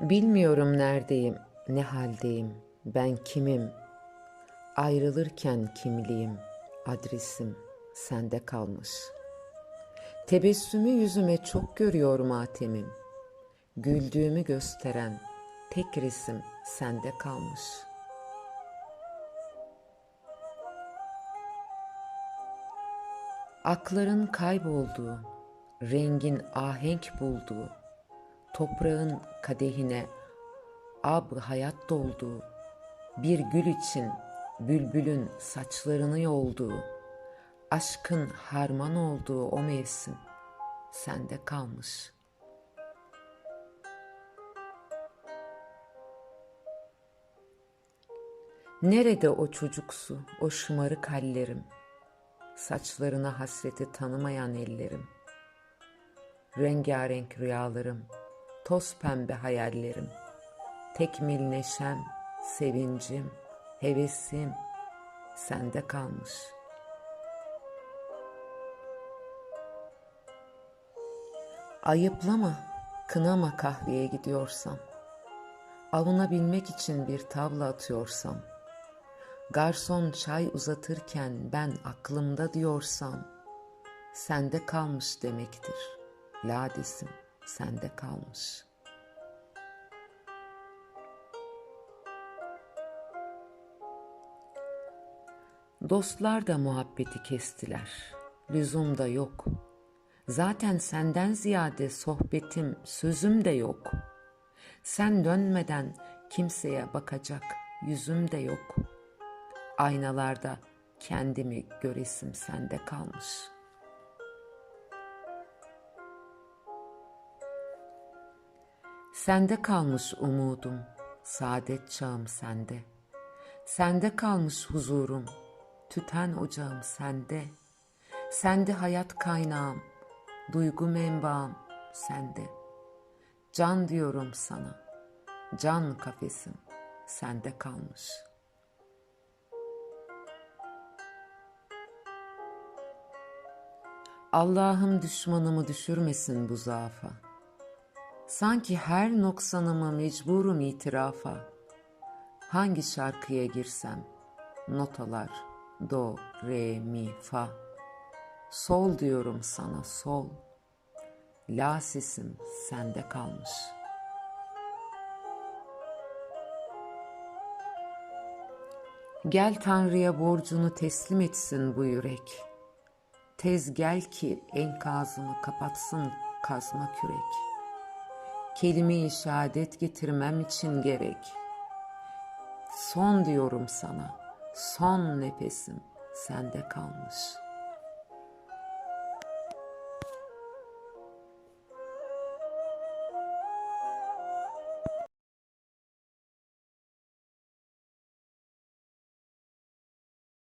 Bilmiyorum neredeyim, ne haldeyim, ben kimim? Ayrılırken kimliğim, adresim sende kalmış. Tebessümü yüzüme çok görüyor matemim. Güldüğümü gösteren tek resim sende kalmış. Akların kaybolduğu, rengin ahenk bulduğu, toprağın kadehine ab hayat dolduğu, bir gül için bülbülün saçlarını yolduğu, aşkın harman olduğu o mevsim sende kalmış. Nerede o çocuksu, o şımarık hallerim, saçlarına hasreti tanımayan ellerim, rengarenk rüyalarım, toz pembe hayallerim, tekmil neşem, sevincim, hevesim sende kalmış. Ayıplama, kınama kahveye gidiyorsam, avunabilmek için bir tavla atıyorsam, garson çay uzatırken ben aklımda diyorsam, sende kalmış demektir. Ladesim sende kalmış. Dostlar da muhabbeti kestiler. Lüzum da yok. Zaten senden ziyade sohbetim, sözüm de yok. Sen dönmeden kimseye bakacak yüzüm de yok. Aynalarda kendimi göresim sende kalmış.'' Sende kalmış umudum, saadet çağım sende. Sende kalmış huzurum, tüten ocağım sende. Sende hayat kaynağım, duygu menbaım sende. Can diyorum sana, can kafesim sende kalmış. Allah'ım düşmanımı düşürmesin bu zaafa. Sanki her noksanıma mecburum itirafa. Hangi şarkıya girsem notalar do, re, mi, fa. Sol diyorum sana sol. La sesim sende kalmış. Gel Tanrı'ya borcunu teslim etsin bu yürek. Tez gel ki enkazımı kapatsın kazma kürek.'' Kelime-i şehadet getirmem için gerek. Son diyorum sana, son nefesim sende kalmış.''